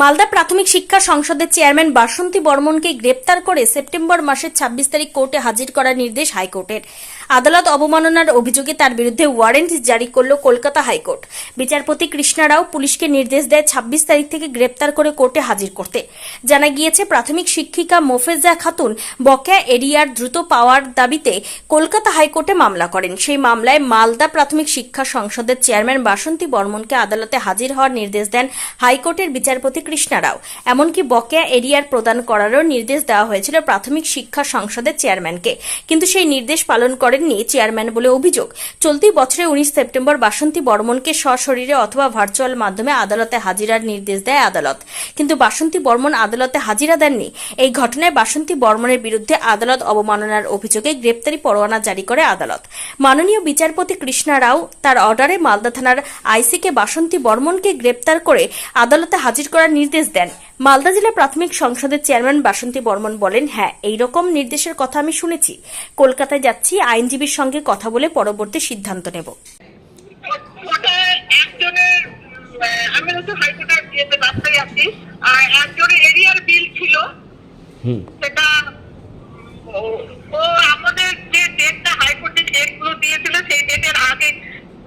মালদা প্রাথমিক শিক্ষা সংসদের চেয়ারম্যান বাসন্তী বর্মনকে গ্রেপ্তার করে সেপ্টেম্বর মাসের ছাব্বিশ তারিখ কোর্টে হাজির করার নির্দেশ হাইকোর্টের। আদালত অবমাননার অভিযোগে তার বিরুদ্ধে ওয়ারেন্ট জারি করল কলকাতা হাইকোর্ট। বিচারপতি কৃষ্ণা রাও পুলিশকে নির্দেশ দেয় ছাব্বিশ তারিখ থেকে গ্রেপ্তার করে কোর্টে হাজির করতে। জানা গিয়েছে, প্রাথমিক শিক্ষিকা মোফেজা খাতুন বকেয়া এরিয়ার দ্রুত পাওয়ার দাবিতে কলকাতা হাইকোর্টে মামলা করেন। সেই মামলায় মালদা প্রাথমিক শিক্ষা সংসদের চেয়ারম্যান বাসন্তী বর্মনকে আদালতে হাজির হওয়ার নির্দেশ দেন হাইকোর্টের বিচারপতি কৃষ্ণা রাও। এমনকি বকেয়া এরিয়ার প্রদান করারও নির্দেশ দেওয়া হয়েছিল প্রাথমিক শিক্ষা সংসদের চেয়ারম্যানকে। কিন্তু সেই নির্দেশ পালন করেননি চেয়ারম্যান বলে অভিযোগ। চলতি বছরে উনিশ সেপ্টেম্বর বাসন্তী বর্মনকে সশরীরে অথবা ভার্চুয়াল মাধ্যমে আদালতে হাজিরার নির্দেশ দেয় আদালত। কিন্তু বাসন্তী বর্মন আদালতে হাজিরা দেননি। এই ঘটনায় বাসন্তী বর্মনের বিরুদ্ধে আদালত অবমাননার অভিযোগে গ্রেপ্তারি পরোয়ানা জারি করে আদালত। মাননীয় বিচারপতি কৃষ্ণা রাও তার অর্ডারে মালদা থানার আইসিকে বাসন্তী বর্মনকে গ্রেপ্তার করে আদালতে হাজির করার নির্দেশ দেন। মালদা জেলা প্রাথমিক সংসদের চেয়ারম্যান বাসন্তী বর্মন বলেন হ্যাঁ এই রকম নির্দেশের কথা আমি শুনেছি। কলকাতায় যাচ্ছি আইনজীবীর সঙ্গে কথা বলে পরবর্তী সিদ্ধান্ত নেব। ওটা একজনের উম, আহ, আমি হচ্ছে হাইকোর্টের ইয়েতে রাস্তায় আছি। আর একজনের এরিয়ার বিল ছিল। সেটা ও- আমাদের যে ডেটটা হাইকোর্টে ডেটগুলো দিয়েছিল সেই ডেটের আগে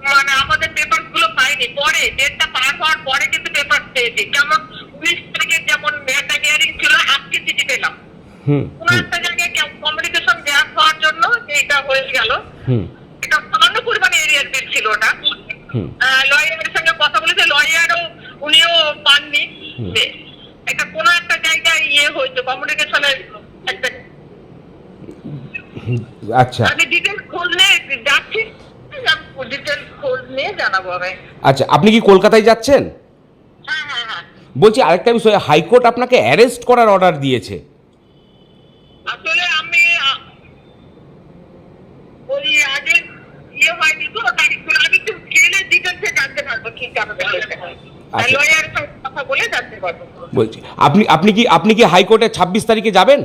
মানে আমাদের পেপারগুলো পাইনি। পরে ডেটটা পার হওয়ার পরে কিন্তু পেপার পেয়েছি। যেমন উনিশ তারিখে যেমন একটা হিয়ারিং ছিল আজকে চিঠি পেলাম হুম কোনো একটা জায়গায় কমিউনিকেশন গ্যাপ হওয়ার জন্য এটা হয়ে গেল এটা সামান্য পরিমাণে এরিয়ার বিল ছিল ওটা। লয়ারের সঙ্গে কথা বলেছে লয়ারও উনিও পাননি। কোনো একটা জায়গায় ইয়ে হয়েছে কমিউনিকেশনের একটা আচ্ছা। আমি ডিটেলস নিয়ে যাচ্ছি ডিটেলস খোঁজ নিয়ে জানাব আমি। আচ্ছা আপনি কি কলকাতায় যাচ্ছেন? হ্যাঁ হ্যাঁ হ্যাঁ। বলছি আরেকটা বিষয় হাইকোর্ট আপনাকে অ্যারেস্ট করার অর্ডার দিয়েছে আসলে আমি আ, ওই আগে ইয়ে হয়নি তো তারিখগুলো আমি একটু গেলে ডিটেলসে জানতে পারব কি কারণে হয়েছে। আচ্ছা। লয়ারের সঙ্গে কথা বলে জানতে পারব। বলছি আপনি আপনি কি আপনি কি হাইকোর্টে ছাব্বিশ তারিখে যাবেন?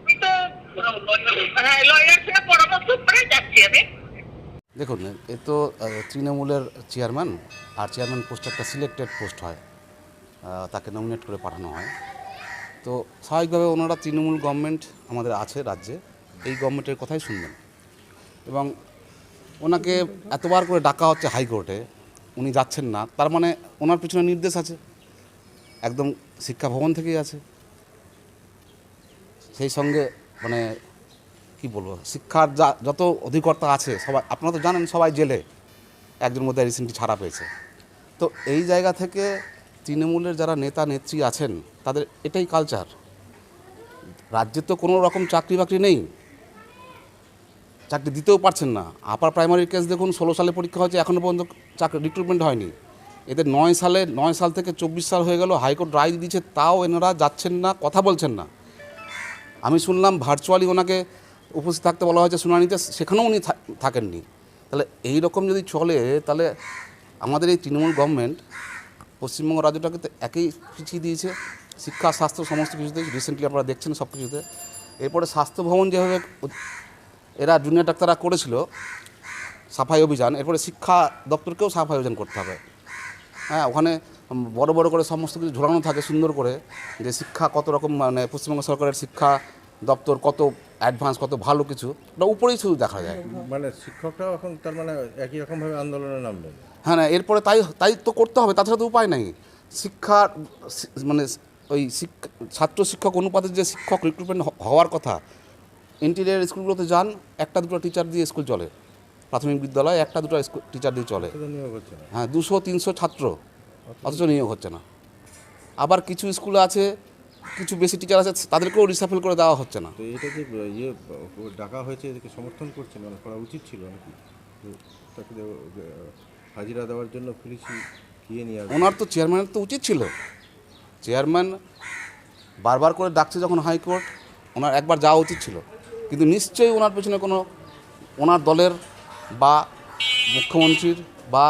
আমি তো হ্যাঁ দেখুন এ তো তৃণমূলের চেয়ারম্যান আর চেয়ারম্যান পোস্ট একটা সিলেক্টেড পোস্ট হয়। তাকে নমিনেট করে পাঠানো হয়। তো স্বাভাবিকভাবে ওনারা তৃণমূল গভর্নমেন্ট আমাদের আছে রাজ্যে। এই গভর্নমেন্টের কথাই শুনবেন। এবং ওনাকে এতবার করে ডাকা হচ্ছে হাইকোর্টে, উনি যাচ্ছেন না। তার মানে ওনার পিছনে নির্দেশ আছে। একদম শিক্ষা ভবন থেকেই আছে। সেই সঙ্গে মানে কি বলব, শিক্ষার যা, যত অধিকর্তা আছে, সবাই, আপনারা তো জানেন সবাই জেলে। একজন মধ্যে রিসেন্টলি ছাড়া পেয়েছে। তো এই জায়গা থেকে তৃণমূলের যারা নেতা, নেত্রী আছেন, তাদের এটাই কালচার রাজ্যে তো কোনো রকম চাকরি বাকরি নেই। চাকরি দিতেও পারছেন না। আপার প্রাইমারি কেস দেখুন, ষোলো সালে পরীক্ষা হয়েছে এখনও পর্যন্ত চাকরি রিক্রুটমেন্ট হয়নি। এদের নয় সালে, নয় সাল থেকে চব্বিশ সাল হয়ে গেল, হাইকোর্ট রায় দিচ্ছে তাও এনারা যাচ্ছেন না, কথা বলছেন না। আমি শুনলাম ভার্চুয়ালি ওনাকে উপস্থিত থাকতে বলা হয়েছে শুনানিতে, সেখানেও উনি থাকেননি। তাহলে এই রকম যদি চলে, তাহলে আমাদের এই তৃণমূল গভর্নমেন্ট পশ্চিমবঙ্গ রাজ্যটাকে তো একেই পিছিয়ে দিয়েছে। শিক্ষা, স্বাস্থ্য, সমস্ত কিছুতে রিসেন্টলি আপনারা দেখছেন সব কিছুতে এরপরে স্বাস্থ্য ভবন যেভাবে এরা জুনিয়র ডাক্তাররা করেছিল সাফাই অভিযান। এরপরে শিক্ষা দপ্তরকেও সাফাই অভিযান করতে হবে। হ্যাঁ ওখানে বড় বড় করে সমস্ত কিছু ঝোলানো থাকে সুন্দর করে যে শিক্ষা কত রকম মানে পশ্চিমবঙ্গ সরকারের শিক্ষা দপ্তর কত অ্যাডভান্স কত ভালো কিছু ওটা উপরেই শুধু দেখা যায়। মানে শিক্ষকরাও এখন তার মানে একই রকমভাবে আন্দোলনে নামলেন হ্যাঁ না এরপরে তাই তাই তো করতে হবে তাছাড়া তো উপায় নাই। শিক্ষা মানে ওই শিক্ষা ছাত্র শিক্ষক অনুপাতে যে শিক্ষক রিক্রুটমেন্ট হওয়ার কথা ইন্টিরিয়ার স্কুলগুলোতে যান একটা দুটো টিচার দিয়ে স্কুল চলে। প্রাথমিক বিদ্যালয়ে একটা দুটো টিচার দিয়ে চলে। হ্যাঁ দুশো তিনশো ছাত্র। অথচ নিয়োগ হচ্ছে না। আবার কিছু স্কুল আছে কিছু বেশি টিচার আছে তাদেরকেও রিসাফেল করে দেওয়া হচ্ছে না। তো এটা যে ইয়ে ডাকা হয়েছে এদেরকে সমর্থন করছেন মানে করা উচিত ছিল নাকি? তাকে হাজিরা দেওয়ার জন্য পুলিশই গিয়ে নিয়ে ওনার তো চেয়ারম্যানের তো উচিত ছিল। চেয়ারম্যান বারবার করে ডাকছে যখন হাইকোর্ট ওনার একবার যাওয়া উচিত ছিল। কিন্তু নিশ্চয়ই ওনার পেছনে কোনো ওনার দলের বা মুখ্যমন্ত্রীর বা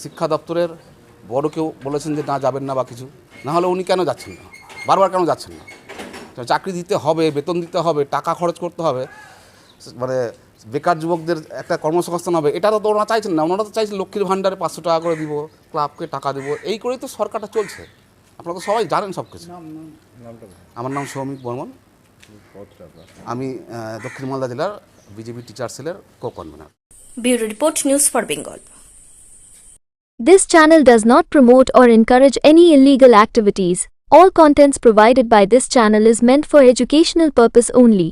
শিক্ষা দপ্তরের বড় কেউ বলেছেন যে না যাবেন না বা কিছু। না হলে উনি কেন যাচ্ছেন না? বারবার কেন যাচ্ছেন না? চাকরি দিতে হবে বেতন দিতে হবে টাকা খরচ করতে হবে। মানে বেকার যুবকদের একটা কর্মসংস্থান হবে এটা তো ওনারা চাইছেন না। ওনারা তো চাইছেন লক্ষ্মীর ভাণ্ডারে পাঁচশো টাকা করে দিব ক্লাবকে টাকা দিব। এই করেই তো সরকারটা চলছে। আপনারা তো সবাই জানেন সব কিছু আমার নাম সৌমিক বর্মন। আমি আহ, দক্ষিণ মালদা জেলার বিজেপি টিচার সেলের co convener bureau report news for Bengal This channel does not promote or encourage any illegal activities. All contents provided by this channel is meant for educational purpose only.